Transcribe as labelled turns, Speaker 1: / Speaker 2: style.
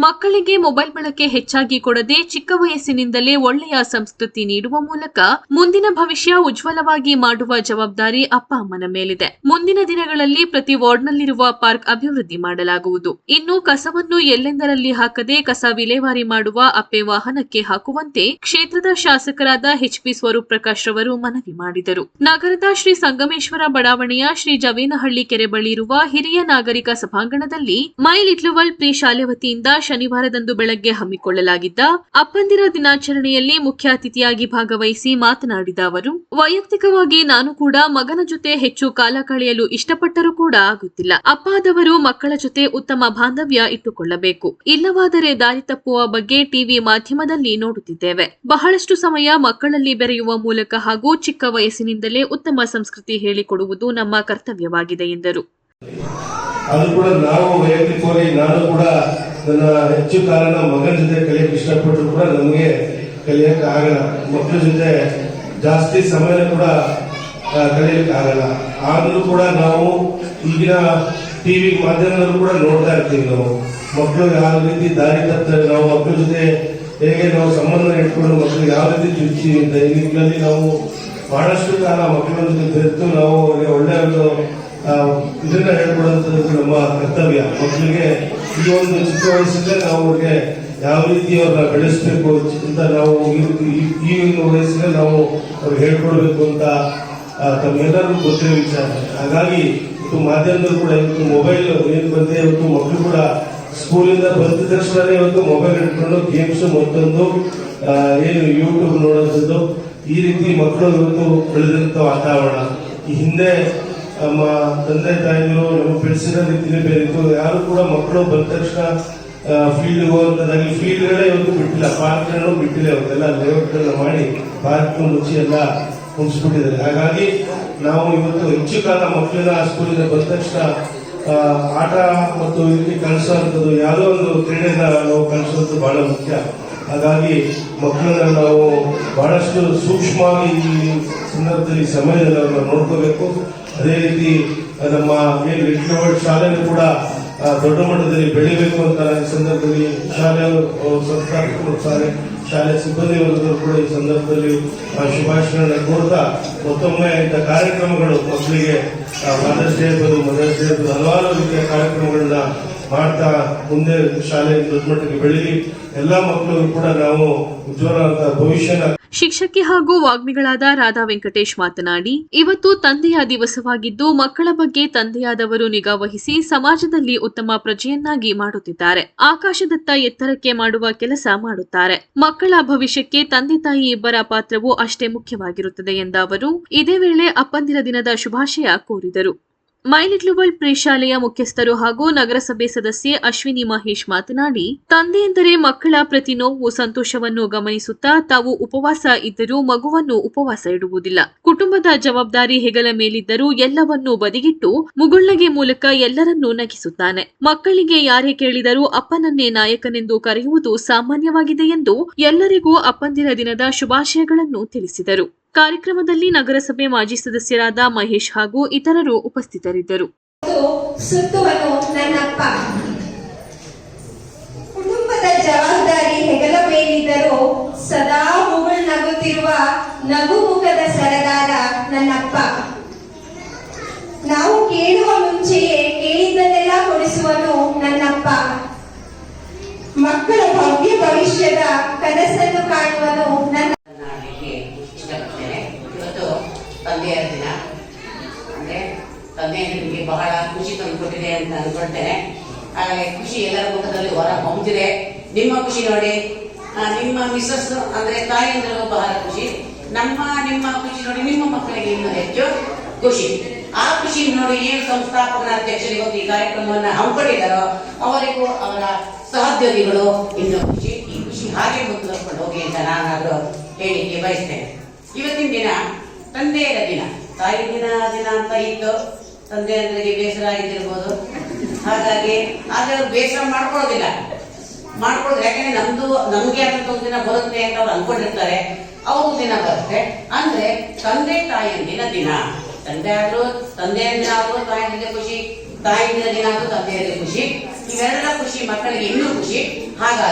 Speaker 1: ಮಕ್ಕಳಿಗೆ ಮೊಬೈಲ್ ಬಳಕೆ ಹೆಚ್ಚಾಗಿ ಕೊಡದೆ ಚಿಕ್ಕ ವಯಸ್ಸಿನಿಂದಲೇ ಒಳ್ಳೆಯ ಸಂಸ್ಕೃತಿ ನೀಡುವ ಮೂಲಕ ಮುಂದಿನ ಭವಿಷ್ಯ ಉಜ್ವಲವಾಗಿ ಮಾಡುವ ಜವಾಬ್ದಾರಿ ಅಪ್ಪ ಅಮ್ಮನ ಮೇಲಿದೆ. ಮುಂದಿನ ದಿನಗಳಲ್ಲಿ ಪ್ರತಿ ವಾರ್ಡ್ನಲ್ಲಿರುವ ಪಾರ್ಕ್ ಅಭಿವೃದ್ಧಿ ಮಾಡಲಾಗುವುದು. ಇನ್ನು ಕಸವನ್ನು ಎಲ್ಲೆಂದರಲ್ಲಿ ಹಾಕದೆ ಕಸ ವಿಲೇವಾರಿ ಮಾಡುವ ಅಪ್ಪೆ ವಾಹನಕ್ಕೆ ಹಾಕುವಂತೆ ಕ್ಷೇತ್ರದ ಶಾಸಕರಾದ ಎಚ್ಪಿ ಸ್ವರೂಪ್ ಪ್ರಕಾಶ್ ರವರು ಮನವಿ ಮಾಡಿದರು. ನಗರದ ಶ್ರೀ ಸಂಗಮೇಶ್ವರ ಬಡಾವಣೆಯ ಶ್ರೀ ಜವೇನಹಳ್ಳಿ ಕೆರೆ ಬಳಿ ಇರುವ ಹಿರಿಯ ನಾಗರಿಕ ಸಭಾಂಗಣದಲ್ಲಿ ಮೈ ವರ್ಲ್ಡ್ ಪ್ರೀ ಶಾಲೆ ವತಿಯಿಂದ ಶನಿವಾರದಂದು ಬೆಳಗ್ಗೆ ಹಮ್ಮಿಕೊಳ್ಳಲಾಗಿದ್ದ ಅಪ್ಪಂದಿರ ದಿನಾಚರಣೆಯಲ್ಲಿ ಮುಖ್ಯ ಅತಿಥಿಯಾಗಿ ಭಾಗವಹಿಸಿ ಮಾತನಾಡಿದ ಅವರು, ವೈಯಕ್ತಿಕವಾಗಿ ನಾನು ಕೂಡ ಮಗನ ಜೊತೆ ಹೆಚ್ಚು ಕಾಲ ಕಳೆಯಲು ಇಷ್ಟಪಟ್ಟರೂ ಕೂಡ ಆಗುತ್ತಿಲ್ಲ. ಅಪ್ಪಾದವರು ಮಕ್ಕಳ ಜೊತೆ ಉತ್ತಮ ಬಾಂಧವ್ಯ ಇಟ್ಟುಕೊಳ್ಳಬೇಕು. ಇಲ್ಲವಾದರೆ ದಾರಿ ತಪ್ಪುವ ಬಗ್ಗೆ ಟಿವಿ ಮಾಧ್ಯಮದಲ್ಲಿ ನೋಡುತ್ತಿದ್ದೇವೆ. ಬಹಳಷ್ಟು ಸಮಯ ಮಕ್ಕಳಲ್ಲಿ ಬೆರೆಯುವ ಮೂಲಕ ಹಾಗೂ ಚಿಕ್ಕ ವಯಸ್ಸಿನಿಂದಲೇ ಉತ್ತಮ ಸಂಸ್ಕೃತಿ ಹೇಳಿಕೊಡುವುದು ನಮ್ಮ ಕರ್ತವ್ಯವಾಗಿದೆ ಎಂದರು.
Speaker 2: ನನ್ನ ಹೆಚ್ಚು ಕಾಲ ಮಗನ ಜೊತೆ ಕಲಿಯಕ್ಕೆ ಇಷ್ಟಪಟ್ಟರು ಕೂಡ ನಮಗೆ ಕಲಿಯಕ್ಕೆ ಆಗಲ್ಲ. ಮಕ್ಕಳ ಜೊತೆ ಜಾಸ್ತಿ ಸಮಯ ಕೂಡ ಕಲಿಯಕ್ಕೆ ಆಗಲ್ಲ. ಆದ್ರೂ ಕೂಡ ನಾವು ಈಗಿನ ಟಿವಿ ಮಾಧ್ಯಮದಲ್ಲೂ ಕೂಡ ನೋಡ್ತಾ ಇರ್ತೀವಿ ನಾವು. ಮಕ್ಕಳು ಯಾವ ರೀತಿ ದಾರಿ ತಪ್ತಾರೆ, ನಾವು ಮಕ್ಕಳ ಜೊತೆ ಹೇಗೆ ನಾವು ಸಂಬಂಧ ಇಟ್ಕೊಂಡು ಮಕ್ಕಳು ಯಾವ ರೀತಿ ಚುಚ್ಚಿ ದೈನಿಕದಲ್ಲಿ ನಾವು ಬಹಳಷ್ಟು ಕಾಲ ಮಕ್ಕಳ ಜೊತೆ ಬೆರೆತು ನಾವು ಒಳ್ಳೆಯ ಒಂದು ಇದನ್ನ ಹೇಳ್ಕೊಡುವಂಥದ್ದು ನಮ್ಮ ಕರ್ತವ್ಯ. ಮಕ್ಕಳಿಗೆ ಈ ಒಂದು ಚಿಕ್ಕ ವಯಸ್ಸಿಂದ ನಾವು ಅವ್ರಿಗೆ ಯಾವ ರೀತಿ ಅವ್ರನ್ನ ಬೆಳೆಸಬೇಕು ಅಂತ ನಾವು ಈ- ಒಂದು ವಯಸ್ಸಲ್ಲೇ ನಾವು ಅವ್ರಿಗೆ ಹೇಳ್ಕೊಡ್ಬೇಕು ಅಂತ ತಮ್ಮೆಲ್ಲರೂ ಗೊತ್ತಿರೋ ವಿಚಾರ. ಹಾಗಾಗಿ ಇವತ್ತು ಮಾಧ್ಯಮದಲ್ಲೂ ಕೂಡ ಇವತ್ತು ಮೊಬೈಲ್ ಏನು ಬಂದಿದೆ ಇವತ್ತು ಮಕ್ಕಳು ಕೂಡ ಸ್ಕೂಲಿಂದ ಬಂದ ತಕ್ಷಣವೇ ಇವತ್ತು ಮೊಬೈಲ್ ಇಟ್ಕೊಂಡು ಗೇಮ್ಸ್ ಮತ್ತೊಂದು ಏನು ಯೂಟ್ಯೂಬ್ ನೋಡೋಂಥದ್ದು ಈ ರೀತಿ ಮಕ್ಕಳು ಇವತ್ತು ಬೆಳೆದಂತ ವಾತಾವರಣ. ಈ ಹಿಂದೆ ನಮ್ಮ ತಂದೆ ತಾಯಿಗಳು, ನಮ್ಮ ಬೆಳೆಸಿದ ರೀತಿನೇ ಬೇರೆ ಯಾರು ಕೂಡ ಮಕ್ಕಳು ಬಂದ ತಕ್ಷಣ ಫೀಲ್ಡ್ ಹೋಗುವಂಥದ್ದಾಗಿ ಫೀಲ್ಡ್ಗಳೇ ಇವತ್ತು ಬಿಟ್ಟಿಲ್ಲ. ಪಾರ್ಕ್ಗಳನ್ನು ಬಿಟ್ಟಿಲ್ಲ ಇವತ್ತೆಲ್ಲ ಲೇಔಟ್ಗಳನ್ನ ಮಾಡಿ ಪಾರ್ಕ್ ಮುಚ್ಚಿ ಎಲ್ಲ ಮುಗಿಸ್ಬಿಟ್ಟಿದ್ದಾರೆ. ಹಾಗಾಗಿ ನಾವು ಇವತ್ತು ಹೆಚ್ಚು ಕಾಲ ಮಕ್ಕಳನ್ನ ಸ್ಕೂಲಿಂದ ಬಂದ ತಕ್ಷಣ ಆಟ ಮತ್ತು ಇಲ್ಲಿ ಕಲಿಸುವಂಥದ್ದು ಯಾವುದೋ ಒಂದು ಕ್ರೀಡೆನ ನಾವು ಕಲಿಸುವಂಥದ್ದು ಬಹಳ ಮುಖ್ಯ. ಹಾಗಾಗಿ ಮಕ್ಕಳನ್ನ ನಾವು ಬಹಳಷ್ಟು ಸೂಕ್ಷ್ಮವಾಗಿ ಈ ಸಂದರ್ಭದಲ್ಲಿ ಸಮಯದಲ್ಲಿ ನೋಡ್ಕೋಬೇಕು. ಅದೇ ರೀತಿ ನಮ್ಮ ಏನು ಲಿಟ್ಲ್ ವರ್ಲ್ಡ್ ಶಾಲೆನೂ ಕೂಡ ದೊಡ್ಡ ಮಟ್ಟದಲ್ಲಿ ಬೆಳಿಬೇಕು ಅಂತ ಈ ಸಂದರ್ಭದಲ್ಲಿ ಶಾಲೆ ಸಂಸ್ಥಾಪಕರು ಶಾಲೆ ಶಾಲೆ ಸಿಬ್ಬಂದಿ ವರ್ಗದವರು ಕೂಡ ಈ ಸಂದರ್ಭದಲ್ಲಿ ಶುಭಾಶಯಗಳನ್ನ ಕೋರ್ತಾ ಮತ್ತೊಮ್ಮೆ ಇಂಥ ಕಾರ್ಯಕ್ರಮಗಳು ಮಕ್ಕಳಿಗೆ ಫಾದರ್ಸ್ ಡೇ ಇರ್ಬೋದು ಮದರ್ಸ್ ಡೇ ಹಲವಾರು ರೀತಿಯ ಕಾರ್ಯಕ್ರಮಗಳನ್ನ ಮಾಡ್ತಾ ಮುಂದೆ ಶಾಲೆ ದೊಡ್ಡ ಬೆಳೀಲಿ. ಎಲ್ಲಾ ಮಕ್ಕಳು ಕೂಡ ನಾವು ಉಜ್ವಲ ಭವಿಷ್ಯನ
Speaker 1: ಶಿಕ್ಷಕಿ ಹಾಗೂ ವಾಗ್ಮಿಗಳಾದ ರಾಧಾ ವೆಂಕಟೇಶ್ ಮಾತನಾಡಿ, ಇವತ್ತು ತಂದೆಯ ದಿವಸವಾಗಿದ್ದು ಮಕ್ಕಳ ಬಗ್ಗೆ ತಂದೆಯಾದವರು ನಿಗಾ ವಹಿಸಿ ಸಮಾಜದಲ್ಲಿ ಉತ್ತಮ ಪ್ರಜೆಯನ್ನಾಗಿ ಮಾಡುತ್ತಿದ್ದಾರೆ. ಆಕಾಶದತ್ತ ಎತ್ತರಕ್ಕೆ ಮಾಡುವ ಕೆಲಸ ಮಾಡುತ್ತಾರೆ. ಮಕ್ಕಳ ಭವಿಷ್ಯಕ್ಕೆ ತಂದೆ ತಾಯಿ ಇಬ್ಬರ ಪಾತ್ರವೂ ಅಷ್ಟೇ ಮುಖ್ಯವಾಗಿರುತ್ತದೆ ಎಂದ ಅವರು, ಇದೇ ವೇಳೆ ಅಪ್ಪಂದಿರ ದಿನದ ಶುಭಾಶಯ ಕೋರಿದರು. ಮೈ ಲಿಟ್ಲ್ ವರ್ಲ್ಡ್ ಮುಖ್ಯಸ್ಥರು ಹಾಗೂ ನಗರಸಭೆ ಸದಸ್ಯೆ ಅಶ್ವಿನಿ ಮಹೇಶ್ ಮಾತನಾಡಿ, ತಂದೆಯೆಂದರೆ ಮಕ್ಕಳ ಪ್ರತಿ ನೋವು, ಸಂತೋಷವನ್ನು ಗಮನಿಸುತ್ತಾ ತಾವು ಉಪವಾಸ ಇದ್ದರೂ ಮಗುವನ್ನು ಉಪವಾಸ ಇಡುವುದಿಲ್ಲ. ಕುಟುಂಬದ ಜವಾಬ್ದಾರಿ ಹೆಗಲ ಮೇಲಿದ್ದರೂ ಎಲ್ಲವನ್ನೂ ಬದಿಗಿಟ್ಟು ಮುಗುಳ್ನಗೆ ಮೂಲಕ ಎಲ್ಲರನ್ನೂ ನಗಿಸುತ್ತಾನೆ. ಮಕ್ಕಳಿಗೆ ಯಾರೇ ಕೇಳಿದರೂ ಅಪ್ಪನನ್ನೇ ನಾಯಕನೆಂದು ಕರೆಯುವುದು ಸಾಮಾನ್ಯವಾಗಿದೆ ಎಂದು ಎಲ್ಲರಿಗೂ ಅಪ್ಪಂದಿರ ದಿನದ ಶುಭಾಶಯಗಳನ್ನು ತಿಳಿಸಿದರು. ಕಾರ್ಯಕ್ರಮದಲ್ಲಿ ನಗರಸಭೆ ಮಾಜಿ ಸದಸ್ಯರಾದ ಮಹೇಶ್ ಹಾಗೂ ಇತರರು ಉಪಸ್ಥಿತರಿದ್ದರು.
Speaker 3: ಕುಟುಂಬದ ಜವಾಬ್ದಾರಿ ಹೆಗಲ ಮೇಲಿದ್ದರೂ ಸದಾ ನಗುತ್ತಿರುವ ನಗುಮುಖದ ಸರದಾರ ನನ್ನಪ್ಪ ನಾವು ಕೇಳುವ ಮುಂಚೆಯೇ ಕೇಳಿದ್ದನ್ನೆಲ್ಲ ಕೊಡಿಸುವನು ನನ್ನಪ್ಪ ಮಕ್ಕಳ ಭವ್ಯ ಭವಿಷ್ಯದ ಕನಸನ್ನು ಕಾಣುವನು ನನ್ನ
Speaker 4: ಮಾಡಲಿಕ್ಕೆ ಇಷ್ಟಪಡ್ತೇನೆ ಇವತ್ತು ತಂದೆಯರ ದಿನ ಅಂದರೆ ತಂದೆಯ ನಿಮಗೆ ಬಹಳ ಖುಷಿ ತಂದುಕೊಟ್ಟಿದೆ ಅಂತ ಅನ್ಕೊಳ್ತೇನೆ ಹಾಗಾಗಿ ಖುಷಿ ಎಲ್ಲರ ಮುಖದಲ್ಲಿ ಹೊರ ಹೊಂದಿದೆ ನಿಮ್ಮ ಖುಷಿ ನೋಡಿ. ನಿಮ್ಮ ಮಿಸಸ್ ಅಂದ್ರೆ ತಾಯಿಯಿಂದಲೂ ಬಹಳ ಖುಷಿ. ನಮ್ಮ, ನಿಮ್ಮ ಖುಷಿ ನೋಡಿ, ನಿಮ್ಮ ಮಕ್ಕಳಿಗೆ ಇನ್ನೂ ಹೆಚ್ಚು ಖುಷಿ. ಆ ಖುಷಿ ನೋಡಿ ಏನು ಸಂಸ್ಥಾಪಕ ಅಧ್ಯಕ್ಷರು ಇವತ್ತು ಈ ಕಾರ್ಯಕ್ರಮವನ್ನ ಹಮ್ಮಿಕೊಂಡಿದ್ದಾರೋ. ಅವರಿಗೂ ಅವರ ಸಹೋದ್ಯೋಗಿಗಳು ಇನ್ನೂ ಖುಷಿ. ಈ ಖುಷಿ ಹಾಗೆ ಮುಂದುವರ್ಕೊಂಡು ಹೋಗಿ ಅಂತ ನಾನಾದ್ರೂ ಹೇಳಿಕೆ ಬಯಸ್ತೇನೆ. ಇವತ್ತಿನ ದಿನ ತಂದೆಯರ ದಿನ. ತಾಯಿ ದಿನ ದಿನ ಅಂತ ಇತ್ತು. ತಂದೆಯಂದ್ರಿಗೆ ಬೇಸರ ಆಗಿದ್ದಿರ್ಬೋದು ಹಾಗಾಗಿ ಆದ್ರೆ ಬೇಸರ ಮಾಡ್ಕೊಳ್ಳೋದಿಲ್ಲ. ಮಾಡ್ಕೊಳ್ಳೋದು ಯಾಕಂದ್ರೆ ನಮ್ದು, ನಮ್ಗೆ ಅಂತ ಒಂದು ದಿನ ಬರುತ್ತೆ ಅಂತ ಅವ್ರು ಅನ್ಕೊಂಡಿರ್ತಾರೆ. ಅವ್ರ ದಿನ ಬರುತ್ತೆ. ಅಂದ್ರೆ ತಂದೆ ತಾಯಿಯಂದಿನ ದಿನ ತಂದೆ ಆದ್ರೂ ತಂದೆಯ ದಿನ ಆದ್ರೂ ತಾಯಿಯಿಂದ ಖುಷಿ ತಾಯಿಯಿಂದ ದಿನ ಆದ್ರೂ ತಂದೆಯಿಂದ ಖುಷಿ. ಇವೆಲ್ಲ ಖುಷಿ, ಮಕ್ಕಳಿಗೆ ಇನ್ನೂ ಖುಷಿ. ಹಾಗಾಗಿ